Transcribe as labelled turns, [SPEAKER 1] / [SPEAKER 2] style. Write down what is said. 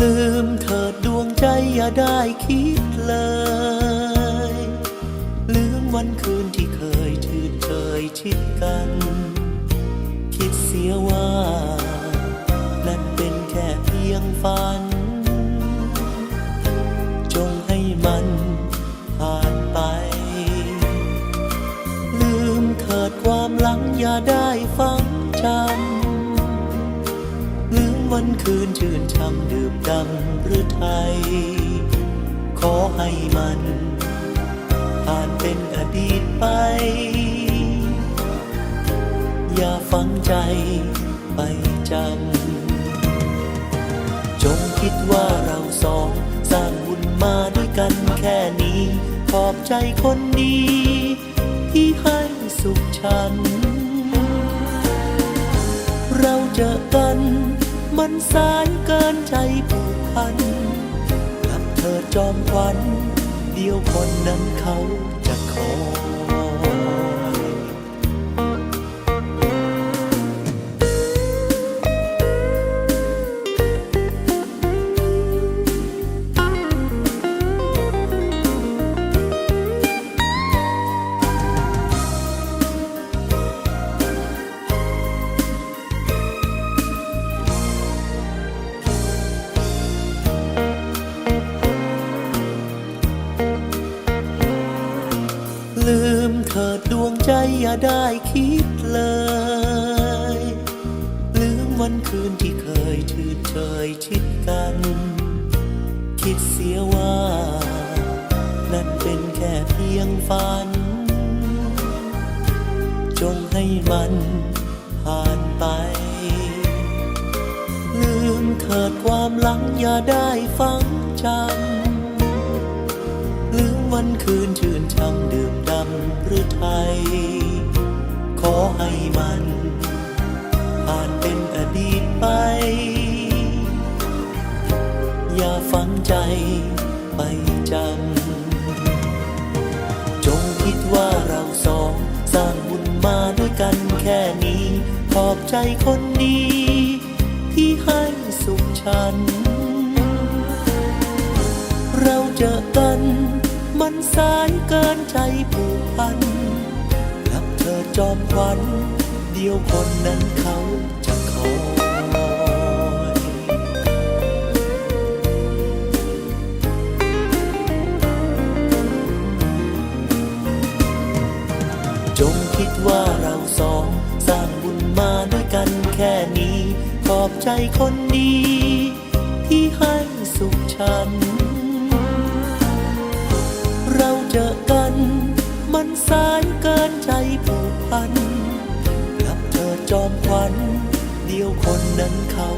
[SPEAKER 1] ลืมเธอดวงใจอย่าได้คิดเลย ลืมวันคืนที่เคยชื่นเคยชิดกัน คิดเสียว่า นั่นเป็นแค่เพียงฝัน จงให้มันผ่านไป ลืมเถิดความหลังอย่าได้ฟัง วันคืนชื่นช่ำดื่มดำหรือไทย ขอให้มันผ่านเป็นอดีตไป อย่าฝังใจไปจำจงคิดว่าเราสองสร้างบุญมาด้วยกันแค่นี้ ขอบใจคนดี ที่ให้สุขฉัน เราเจอกัน มันสายเกินใจผูกพันกับเธอจอมควันเดียวคนนั้นเขา ลืมเถิดดวงใจอย่าได้คิดเลย ลืมวันคืนที่เคยชื่นเชยชิดกัน คิดเสียว่า นั่นเป็นแค่เพียงฝัน จงให้มันผ่านไป ลืมเถิดความหลังอย่าได้ฟังจำลืมวันคืนชื่นช่ำดื่ม ให้มันผ่านเป็นอดีตไป อย่าฝังใจไปจำ จงคิดว่าเราสองสร้างบุญมาด้วยกันแค่นี้ ขอบใจคนดีที่ให้สุขฉัน เราเจอกัน มันสายเกินใจผูกพัน จอมควันเดียวคนนั้นเขาจะคอยจงคิดว่าเราสองสร้างบุญมาด้วยกันแค่นี้ ขอบใจคนดี ที่ให้สุขฉัน เราเจอกัน มันสายเกินใจ นั้น เดียวคนนั้นเขา